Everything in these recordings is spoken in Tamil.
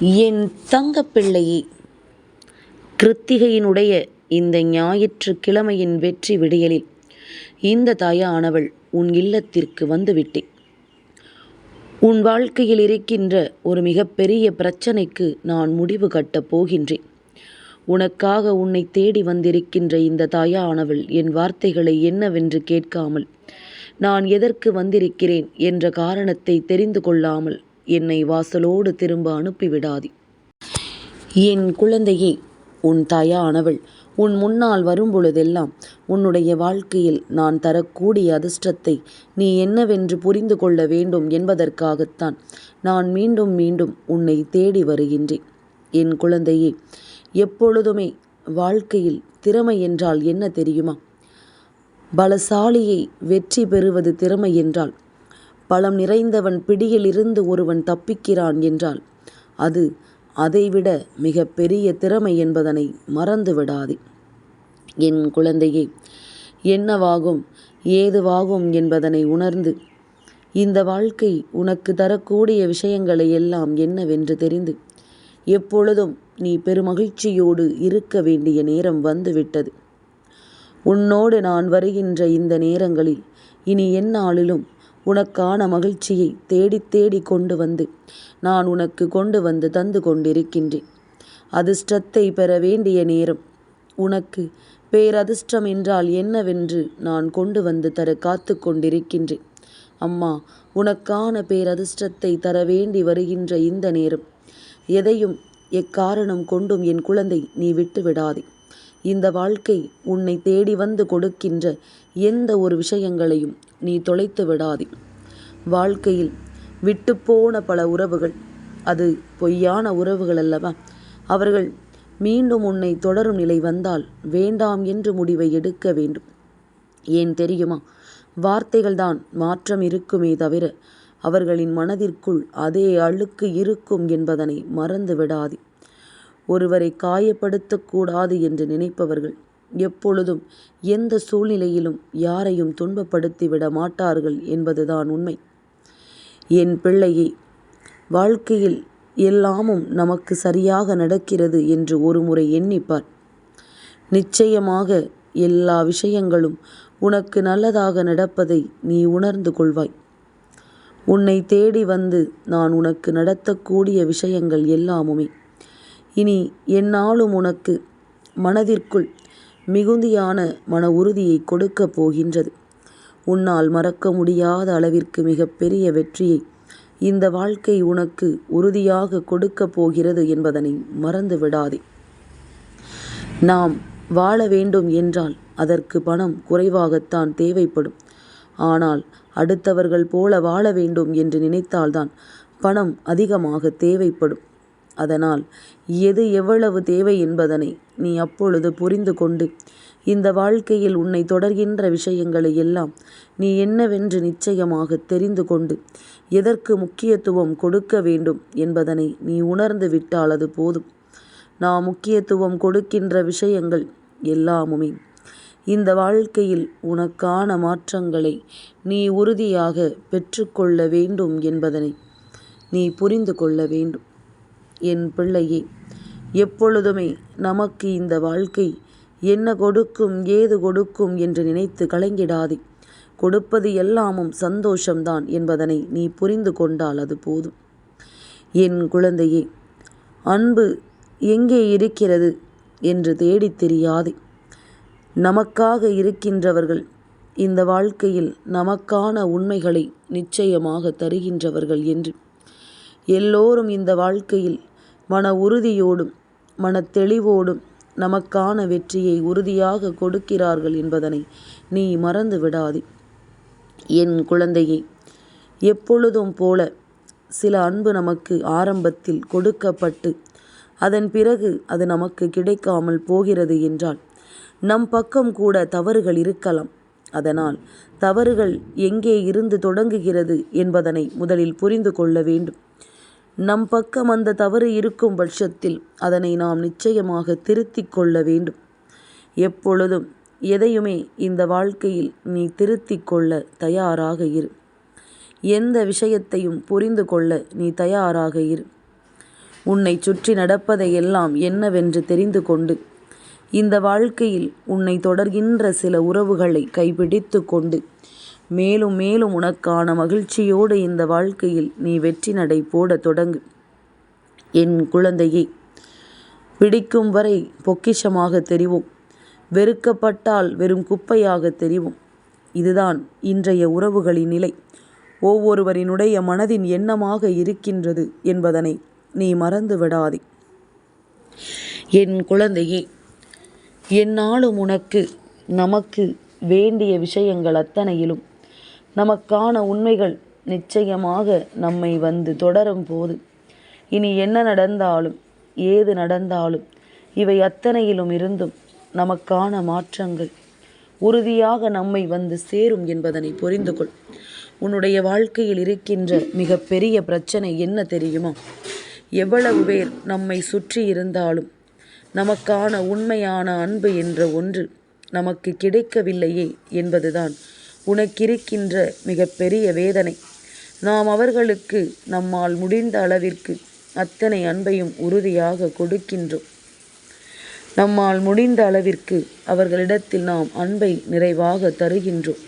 என் தங்கப்பிள்ளையே கிருத்திகையினுடைய இந்த ஞாயிற்றுக்கிழமையின் வெற்றி விடியலில் இந்த தாயானவள் உன் இல்லத்திற்கு வந்துவிட்டேன். உன் வாழ்க்கையில் இருக்கின்ற ஒரு மிகப்பெரிய பிரச்சனைக்கு நான் முடிவு கட்டப் போகின்றேன். உனக்காக உன்னை தேடி வந்திருக்கின்ற இந்த தாயானவள் என் வார்த்தைகளை என்னவென்று கேட்காமல் நான் எதற்கு வந்திருக்கிறேன் என்ற காரணத்தை தெரிந்து கொள்ளாமல் என்னை வாசலோடு திரும்ப அனுப்பிவிடாதி. என் குழந்தையே உன் தாயானவள் உன் முன்னால் வரும்பொழுதெல்லாம் உன்னுடைய வாழ்க்கையில் நான் தரக்கூடிய அதிர்ஷ்டத்தை நீ என்னவென்று புரிந்து கொள்ள வேண்டும் என்பதற்காகத்தான் நான் மீண்டும் மீண்டும் உன்னை தேடி வருகின்றேன். என் குழந்தையே எப்பொழுதுமே வாழ்க்கையில் திறமை என்றால் என்ன தெரியுமா? பலசாலியை வெற்றி பெறுவது திறமை என்றால் பலம் நிறைந்தவன் பிடியிலிருந்து ஒருவன் தப்பிக்கிறான் என்றால் அது அதைவிட மிக பெரிய திறமை என்பதனை மறந்து விடாதே என் குழந்தையே என்னவாகும் ஏதுவாகும் என்பதனை உணர்ந்து இந்த வாழ்க்கை உனக்கு தரக்கூடிய விஷயங்களை எல்லாம் என்னவென்று தெரிந்து எப்பொழுதும் நீ பெருமகிழ்ச்சியோடு இருக்க வேண்டிய நேரம் வந்துவிட்டது. உன்னோடு நான் வருகின்ற இந்த நேரங்களில் இனி எந்நாளிலும் உனக்கான மகிழ்ச்சியை தேடி தேடி கொண்டு வந்து நான் உனக்கு கொண்டு வந்து தந்து கொண்டிருக்கின்றேன். அதிர்ஷ்டத்தை பெற வேண்டிய நேரம். உனக்கு பேரதிர்ஷ்டம் என்றால் என்னவென்று நான் கொண்டு வந்து தர காத்து கொண்டிருக்கின்றேன். அம்மா உனக்கான பேரதிர்ஷ்டத்தை தர வேண்டி வருகின்ற இந்த நேரம். எதையும் எக்காரணம் கொண்டும் என் குழந்தை நீ விட்டு விடாதே இந்த வாழ்க்கை உன்னை தேடி வந்து கொடுக்கின்ற எந்த ஒரு விஷயங்களையும் நீ தொலைத்து விடாதே. வாழ்க்கையில் விட்டுப்போன பல உறவுகள் அது பொய்யான உறவுகள் அல்லவா? அவர்கள் மீண்டும் உன்னை தொடரும் நிலை வந்தால் வேண்டாம் என்று முடிவை எடுக்க வேண்டும். ஏன் தெரியுமா? வார்த்தைகள்தான் மாற்றம் இருக்குமே தவிர அவர்களின் மனதிற்குள் அதே அழுக்கு இருக்கும் என்பதனை மறந்து விடாதே. ஒருவரை காயப்படுத்தக்கூடாது என்று நினைப்பவர்கள் எப்பொழுதும் எந்த சூழ்நிலையிலும் யாரையும் துன்பப்படுத்தி விட மாட்டார்கள் என்பதுதான் உண்மை. என் பிள்ளையே வாழ்க்கையில் எல்லாமும் நமக்கு சரியாக நடக்கிறது என்று ஒருமுறை எண்ணிப்பார். நிச்சயமாக எல்லா விஷயங்களும் உனக்கு நல்லதாக நடப்பதை நீ உணர்ந்து கொள்வாய். உன்னை தேடி வந்து நான் உனக்கு நடத்தக்கூடிய விஷயங்கள் எல்லாமுமே. இனி என்னாலும் உனக்கு மனதிற்குள் மிகுதியான மன உறுதியை கொடுக்கப் போகின்றது. உன்னால் மறக்க முடியாத அளவிற்கு மிகப்பெரிய வெற்றியை இந்த வாழ்க்கை உனக்கு உறுதியாக கொடுக்கப் போகிறது என்பதனை மறந்து விடாதே. நாம் வாழ வேண்டும் என்றால் அதற்கு பணம் குறைவாகத்தான் தேவைப்படும். ஆனால் அடுத்தவர்கள் போல வாழ வேண்டும் என்று நினைத்தால்தான் பணம் அதிகமாக தேவைப்படும். அதனால் எது எவ்வளவு தேவை என்பதனை நீ அப்பொழுது புரிந்து கொண்டு இந்த வாழ்க்கையில் உன்னை தொடர்கின்ற விஷயங்களை எல்லாம் நீ என்னவென்று நிச்சயமாக தெரிந்து கொண்டு எதற்கு முக்கியத்துவம் கொடுக்க வேண்டும் என்பதனை நீ உணர்ந்து விட்டால் அது போதும். நாம் முக்கியத்துவம் கொடுக்கின்ற விஷயங்கள் எல்லாமுமே இந்த வாழ்க்கையில் உனக்கான மாற்றங்களை நீ உறுதியாக பெற்றுக்கொள்ள வேண்டும் என்பதனை நீ புரிந்து கொள்ள வேண்டும். என் பிள்ளையே எப்பொழுதுமே நமக்கு இந்த வாழ்க்கை என்ன கொடுக்கும் ஏது கொடுக்கும் என்று நினைத்து கலங்கிடாதே. கொடுப்பது எல்லாமும் சந்தோஷம்தான் என்பதனை நீ புரிந்து கொண்டால் அது போதும். என் குழந்தையே அன்பு எங்கே இருக்கிறது என்று தேடித் தெரியாதே. நமக்காக இருக்கின்றவர்கள் இந்த வாழ்க்கையில் நமக்கான உண்மைகளை நிச்சயமாக தருகின்றவர்கள் என்று. எல்லோரும் இந்த வாழ்க்கையில் மன உறுதியோடும் மன தெளிவோடும் நமக்கான வெற்றியை உறுதியாக கொடுக்கிறார்கள் என்பதனை நீ மறந்து விடாதே என் குழந்தையை எப்பொழுதும் போல சில அன்பு நமக்கு ஆரம்பத்தில் கொடுக்கப்பட்டு அதன் பிறகு அது நமக்கு கிடைக்காமல் போகிறது என்றால் நம் பக்கம் கூட தவறுகள் இருக்கலாம். அதனால் தவறுகள் எங்கே இருந்து தொடங்குகிறது என்பதனை முதலில் புரிந்து கொள்ள வேண்டும். நம் பக்கம் அந்த தவறு இருக்கும் பட்சத்தில் அதனை நாம் நிச்சயமாக திருத்திக் கொள்ள வேண்டும். எப்பொழுதும் எதையுமே இந்த வாழ்க்கையில் நீ திருத்திக் கொள்ள தயாராக இரு. எந்த விஷயத்தையும் புரிந்து கொள்ள நீ தயாராக இரு. உன்னை சுற்றி நடப்பதையெல்லாம் என்னவென்று தெரிந்து கொண்டு இந்த வாழ்க்கையில் உன்னை தொடர்கின்ற சில உறவுகளை கைப்பிடித்து கொண்டு மேலும் மேலும் உனக்கான மகிழ்ச்சியோடு இந்த வாழ்க்கையில் நீ வெற்றி நடை போட தொடங்கு. என் குழந்தையை பிடிக்கும் வரை பொக்கிஷமாக தெரிவோம். வெறுக்கப்பட்டால் வெறும் குப்பையாக தெரிவோம். இதுதான் இன்றைய உறவுகளின் நிலை. ஒவ்வொருவரினுடைய மனதின் எண்ணமாக இருக்கின்றது என்பதனை நீ மறந்து விடாதே. என் குழந்தையே என்னாலும் உனக்கு நமக்கு வேண்டிய விஷயங்கள் அத்தனையிலும் நமக்கான உண்மைகள் நிச்சயமாக நம்மை வந்து தொடரும் போது. இனி என்ன நடந்தாலும் ஏது நடந்தாலும் இவை அத்தனையிலும் இருந்தும் நமக்கான மாற்றங்கள் உறுதியாக நம்மை வந்து சேரும் என்பதனை புரிந்து கொள். உன்னுடைய வாழ்க்கையில் இருக்கின்ற மிக பெரிய பிரச்சனை என்ன தெரியுமா? எவ்வளவு பேர் நம்மை சுற்றி இருந்தாலும் நமக்கான உண்மையான அன்பு என்ற ஒன்று நமக்கு கிடைக்கவில்லையே என்பதுதான் உனக்கிருக்கின்ற மிகப்பெரிய வேதனை. நாம் அவர்களுக்கு நம்மால் முடிந்த அளவிற்கு அத்தனை அன்பையும் உறுதியாக கொடுக்கின்றோம். நம்மால் முடிந்த அளவிற்கு அவர்களிடத்தில் நாம் அன்பை நிறைவாக தருகின்றோம்.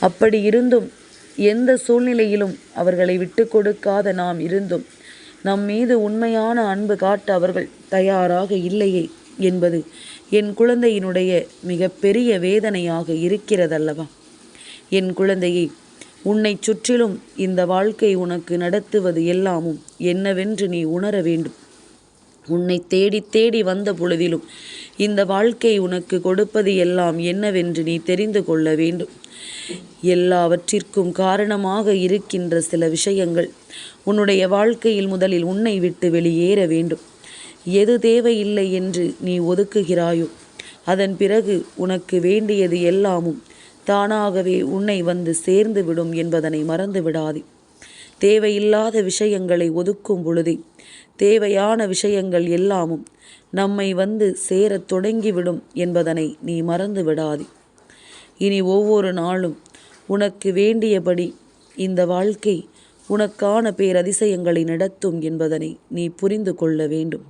அப்படி இருந்தும் எந்த சூழ்நிலையிலும் அவர்களை விட்டு கொடுக்காத நாம் இருந்தும் நம் மீது உண்மையான அன்பு காட்ட அவர்கள் தயாராக இல்லையே என்பது என் குழந்தையினுடைய மிகப்பெரிய வேதனையாக இருக்கிறதல்லவா? என் குழந்தையை உன்னை சுற்றிலும் இந்த வாழ்க்கை உனக்கு நடத்துவது எல்லாமும் என்னவென்று நீ உணர வேண்டும். உன்னை தேடி தேடி வந்த பொழுதிலும் இந்த வாழ்க்கை உனக்கு கொடுப்பது எல்லாம் என்னவென்று நீ தெரிந்து கொள்ள வேண்டும். எல்லாவற்றிற்கும் காரணமாக இருக்கின்ற சில விஷயங்கள் உன்னுடைய வாழ்க்கையில் முதலில் உன்னை விட்டு வெளியேற வேண்டும். எது தேவையில்லை என்று நீ ஒதுக்குகிறாயோ அதன் பிறகு உனக்கு வேண்டியது எல்லாமும் தானாகவே உன்னை வந்து சேர்ந்து விடும் என்பதனை மறந்து விடாதே தேவையில்லாத விஷயங்களை ஒதுக்கும் பொழுதே தேவையான விஷயங்கள் எல்லாமும் நம்மை வந்து சேரத் தொடங்கிவிடும் என்பதனை நீ மறந்து விடாதே இனி ஒவ்வொரு நாளும் உனக்கு வேண்டியபடி இந்த வாழ்க்கை உனக்கான பேரதிசயங்களை நடத்தும் என்பதனை நீ புரிந்து கொள்ள வேண்டும்.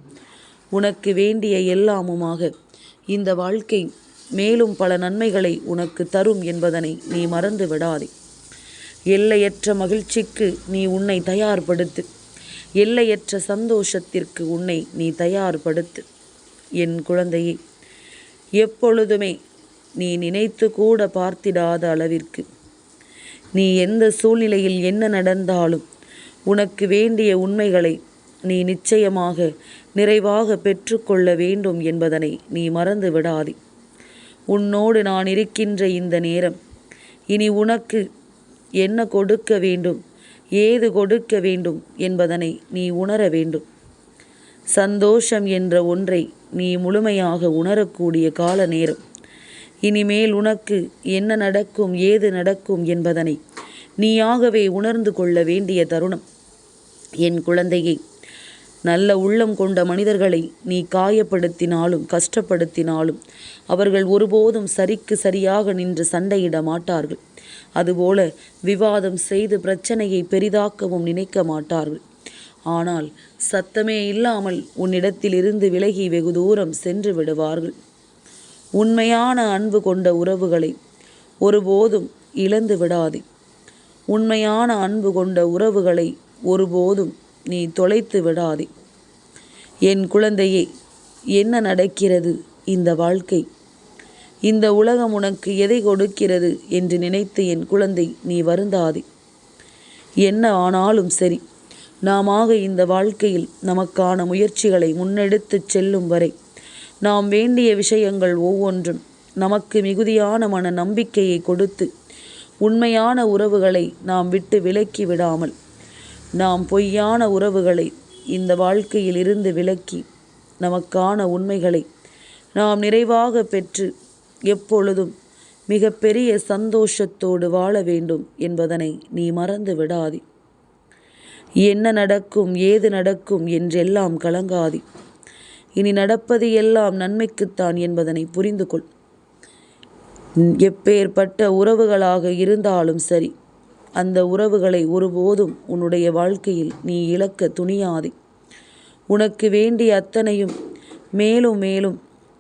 உனக்கு வேண்டிய எல்லாமுமாக இந்த வாழ்க்கை மேலும் பல நன்மைகளை உனக்கு தரும் என்பதனை நீ மறந்து விடாதே. எல்லையற்ற மகிழ்ச்சிக்கு நீ உன்னை தயார்படுத்து. எல்லையற்ற சந்தோஷத்திற்கு உன்னை நீ தயார்படுத்து. என் குழந்தையே எப்பொழுதுமே நீ நினைத்து கூட பார்த்திடாத அளவிற்கு. நீ எந்த சூழ்நிலையில் என்ன நடந்தாலும் உனக்கு வேண்டிய உண்மைகளை நீ நிச்சயமாக நிறைவாக பெற்றுக்கொள்ள வேண்டும் என்பதனை நீ மறந்து விடாதே. உன்னோடு நான் இருக்கின்ற இந்த நேரம். இனி உனக்கு என்ன கொடுக்க வேண்டும்? ஏது கொடுக்க வேண்டும் என்பதனை நீ உணர வேண்டும். சந்தோஷம் என்ற ஒன்றை நீ முழுமையாக உணரக்கூடிய கால நேரம். இனிமேல் உனக்கு என்ன நடக்கும் ஏது நடக்கும் என்பதனை நீயாகவே உணர்ந்து கொள்ள வேண்டிய தருணம். என் குழந்தையை நல்ல உள்ளம் கொண்ட மனிதர்களை நீ காயப்படுத்தினாலும் கஷ்டப்படுத்தினாலும் அவர்கள் ஒருபோதும் சரிக்கு சரியாக நின்று சண்டையிட மாட்டார்கள். அதுபோல விவாதம் செய்து பிரச்சனையை பெரிதாக்கவும் நினைக்க மாட்டார்கள். ஆனால் சத்தமே இல்லாமல் உன்னிடத்திலிருந்து விலகி வெகு தூரம் சென்று விடுவார்கள். உண்மையான அன்பு கொண்ட உறவுகளை ஒருபோதும் இழந்து விடாதே. உண்மையான அன்பு கொண்ட உறவுகளை ஒருபோதும் நீ தொலைத்து விடாதே. என் குழந்தையே என்ன நடக்கிறது இந்த வாழ்க்கை? இந்த உலகம் உனக்கு எதை கொடுக்கிறது என்று நினைத்து என் குழந்தை நீ வருந்தாதே. என்ன ஆனாலும் சரி நாமாக இந்த வாழ்க்கையில் நமக்கான முயற்சிகளை முன்னெடுத்துச் செல்லும் வரை நாம் வேண்டிய விஷயங்கள் ஒவ்வொன்றும் நமக்கு மிகுதியான மன நம்பிக்கையை கொடுத்து உண்மையான உறவுகளை நாம் விட்டு விலக்கி விடாமல் நாம் பொய்யான உறவுகளை இந்த வாழ்க்கையில் இருந்து விலக்கி நமக்கான உண்மைகளை நாம் நிறைவாக பெற்று எப்பொழுதும் மிக பெரிய சந்தோஷத்தோடு வாழ வேண்டும் என்பதனை நீ மறந்து விடாதி. என்ன நடக்கும் ஏது நடக்கும் என்றெல்லாம் கலங்காதி. இனி நடப்பது எல்லாம் நன்மைக்குத்தான் என்பதனை புரிந்து கொள் எப்பேற்பட்ட உறவுகளாக இருந்தாலும் சரி அந்த உறவுகளை ஒருபோதும் உன்னுடைய வாழ்க்கையில் நீ இழக்க துணியாதே. உனக்கு வேண்டிய அத்தனையும் மேலும் மேலும்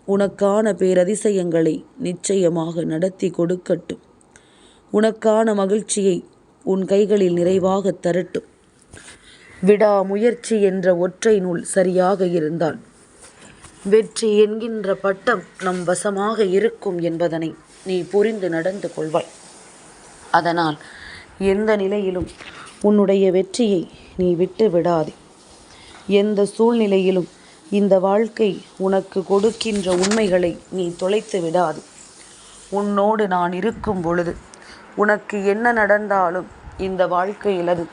உனக்கான பேரதிசயங்களை நிச்சயமாக நடத்தி கொடுக்கட்டும். உனக்கான மகிழ்ச்சியை உன் கைகளில் நிறைவாக தரட்டும். விடாமுயற்சி என்ற ஒற்றை நூல் சரியாக இருந்தால் வெற்றி என்கின்ற பட்டம் நம் வசமாக இருக்கும் என்பதனை நீ புரிந்து நடந்து கொள்வாய். அதனால் எந்த நிலையிலும் உன்னுடைய வெற்றியை நீ விட்டு விடாதே. எந்த சூழ்நிலையிலும் இந்த வாழ்க்கை உனக்கு கொடுக்கின்ற உண்மைகளை நீ தொலைத்து விடாது. உன்னோடு நான் இருக்கும் பொழுது உனக்கு என்ன நடந்தாலும் இந்த வாழ்க்கையிலது அது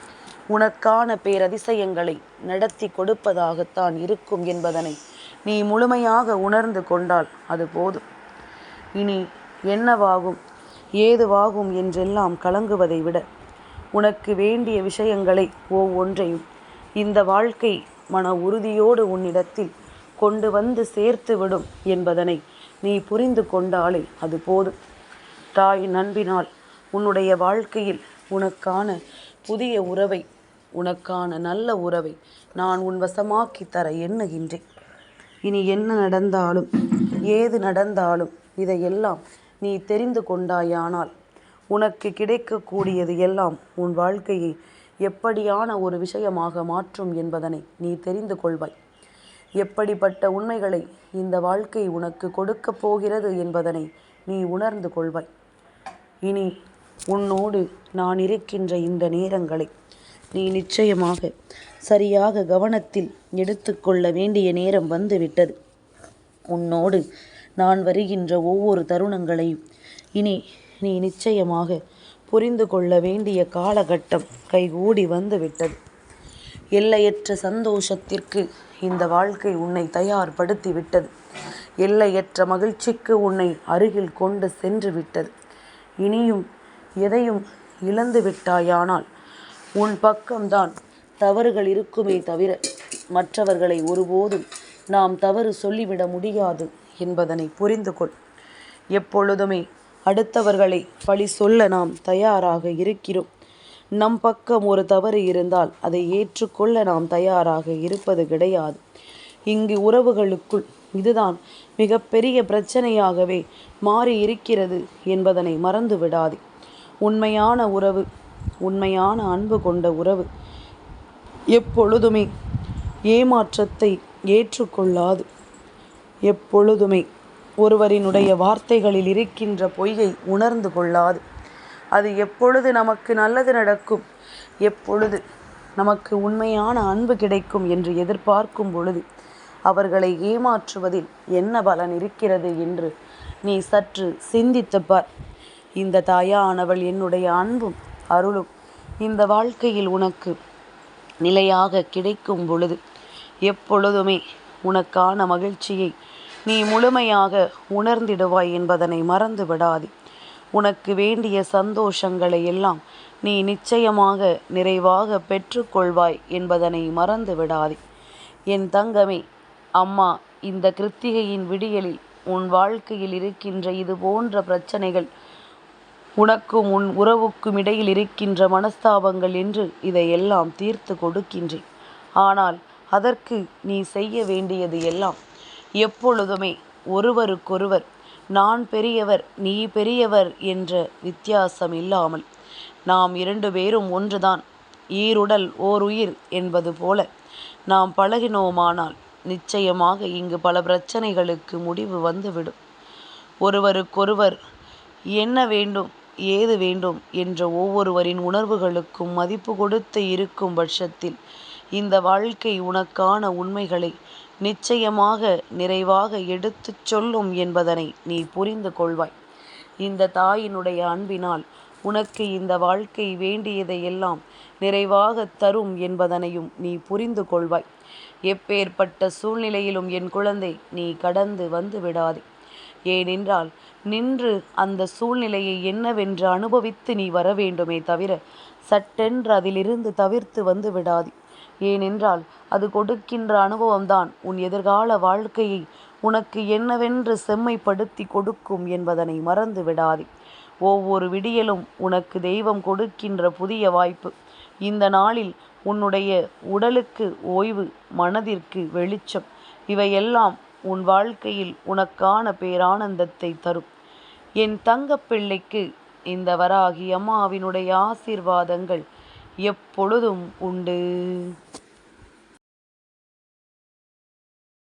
உனக்கான பேரதிசயங்களை நடத்தி கொடுப்பதாகத்தான் இருக்கும் என்பதனை நீ முழுமையாக உணர்ந்து கொண்டால் அது போதும். இனி என்னவாகும்? ஏதுவாகும் என்றெல்லாம் கலங்குவதை விட உனக்கு வேண்டிய விஷயங்களை ஒவ்வொன்றையும் இந்த வாழ்க்கை மன உறுதியோடு உன்னிடத்தில் கொண்டு வந்து சேர்த்துவிடும் என்பதனை நீ புரிந்து கொண்டாலே அது போதும். தாய் நண்பினால் உன்னுடைய வாழ்க்கையில் உனக்கான புதிய உறவை உனக்கான நல்ல உறவை நான் உன் வசமாக்கி தர எண்ணுகின்றேன். இனி என்ன நடந்தாலும் ஏது நடந்தாலும் இதையெல்லாம் நீ தெரிந்து கொண்டாயானால் உனக்கு கிடைக்கக்கூடியது எல்லாம் உன் வாழ்க்கையை எப்படியான ஒரு விஷயமாக மாற்றும் என்பதனை நீ தெரிந்து கொள்வாய். எப்படிப்பட்ட உண்மைகளை இந்த வாழ்க்கை உனக்கு கொடுக்கப் போகிறது என்பதனை நீ உணர்ந்து கொள்வாய். இனி உன்னோடு நான் இருக்கின்ற இந்த நேரங்களை நீ நிச்சயமாக சரியாக கவனத்தில் எடுத்துக்கொள்ள வேண்டிய நேரம் வந்துவிட்டது. உன்னோடு நான் வருகின்ற ஒவ்வொரு தருணங்களையும் இனி நீ நிச்சயமாக புரிந்து கொள்ள வேண்டிய காலகட்டம் கைகூடி வந்துவிட்டது. எல்லையற்ற சந்தோஷத்திற்கு இந்த வாழ்க்கை உன்னை தயார்படுத்தி விட்டது எல்லையற்ற மகிழ்ச்சிக்கு உன்னை அருகில் கொண்டு சென்று விட்டது இனியும் எதையும் இழந்து விட்டாயானால் உன் பக்கம்தான் தவறுகள் இருக்குமே தவிர மற்றவர்களை ஒருபோதும் நாம் தவறு சொல்லிவிட முடியாது. என்பதனை புரிந்து கொள். எப்பொழுதுமே அடுத்தவர்களை பழி சொல்ல நாம் தயாராக இருக்கிறோம். நம் பக்கம் ஒரு தவறு இருந்தால் அதை ஏற்றுக்கொள்ள நாம் தயாராக இருப்பது கிடையாது. இங்கு உறவுகளுக்குள் இதுதான் மிகப்பெரிய பிரச்சனையாகவே மாறி இருக்கிறது என்பதனை மறந்து விடாதே. உண்மையான உறவு உண்மையான அன்பு கொண்ட உறவு எப்பொழுதுமே ஏமாற்றத்தை ஏற்றுக்கொள்ளாது. எப்பொழுதுமே ஒருவரினுடைய வார்த்தைகளில் இருக்கின்ற பொய்யை உணர்ந்து கொள்ளாது. அது எப்பொழுது நமக்கு நல்லது நடக்கும் எப்பொழுது நமக்கு உண்மையான அன்பு கிடைக்கும் என்று எதிர்பார்க்கும் பொழுது அவர்களை ஏமாற்றுவதில் என்ன பலன் இருக்கிறது என்று நீ சற்று சிந்தித்துப்பார் இந்த தாயானவள் என்னுடைய அன்பும் அருளும் இந்த வாழ்க்கையில் உனக்கு நிலையாக கிடைக்கும் பொழுது எப்பொழுதுமே உனக்கான மகிழ்ச்சியை நீ முழுமையாக உணர்ந்திடுவாய் என்பதனை மறந்து விடாதே. உனக்கு வேண்டிய சந்தோஷங்களை எல்லாம் நீ நிச்சயமாக நிறைவாக பெற்றுக்கொள்வாய் என்பதனை மறந்து விடாதே. என் தங்கமே அம்மா இந்த கிருத்திகையின் விடியலில் உன் வாழ்க்கையில் இருக்கின்ற இது போன்ற பிரச்சனைகள் உனக்கும் உன் உறவுக்கும் இடையில் இருக்கின்ற மனஸ்தாபங்கள் என்று இதையெல்லாம் தீர்த்து கொடுக்கின்றேன். ஆனால் அதற்கு நீ செய்ய வேண்டியது எல்லாம் எப்பொழுதுமே ஒருவருக்கொருவர் நான் பெரியவர் நீ பெரியவர் என்ற வித்தியாசம் இல்லாமல் நாம் இரண்டு பேரும் ஒன்றுதான் ஈருடல் ஓர் உயிர் என்பது போல நாம் பழகினோமானால் நிச்சயமாக இங்கு பல பிரச்சனைகளுக்கு முடிவு வந்துவிடும். ஒருவருக்கொருவர் என்ன வேண்டும் ஏது வேண்டும் என்ற ஒவ்வொருவரின் உணர்வுகளுக்கும் மதிப்பு கொடுத்து இருக்கும் பட்சத்தில் இந்த வாழ்க்கை உனக்கான உண்மைகளை நிச்சயமாக நிறைவாக எடுத்துச் சொல்லும் என்பதனை நீ புரிந்து கொள்வாய். இந்த தாயினுடைய அன்பினால் உனக்கு இந்த வாழ்க்கை வேண்டியதையெல்லாம் நிறைவாக தரும் என்பதனையும் நீ புரிந்து கொள்வாய். எப்பேற்பட்ட சூழ்நிலையிலும் என் குழந்தை நீ கடந்து வந்து விடாதே. ஏனென்றால் நின்று அந்த சூழ்நிலையை என்னவென்று அனுபவித்து நீ வர வேண்டுமே தவிர சட்டென்று அதிலிருந்து தவிர்த்து வந்து விடாதே. ஏனென்றால் அது கொடுக்கின்ற அனுபவம்தான். உன் எதிர்கால வாழ்க்கையை உனக்கு என்னவென்று செம்மைப்படுத்தி கொடுக்கும் என்பதனை மறந்து விடாதே. ஒவ்வொரு விடியலும் உனக்கு தெய்வம் கொடுக்கின்ற புதிய வாய்ப்பு. இந்த நாளில் உன்னுடைய உடலுக்கு ஓய்வு மனதிற்கு வெளிச்சம் இவையெல்லாம் உன் வாழ்க்கையில் உனக்கான பேரானந்தத்தை தரும். என் தங்கப்பிள்ளைக்கு இந்த வராகி அம்மாவினுடைய ஆசீர்வாதங்கள் எப்பொழுதும் உண்டு.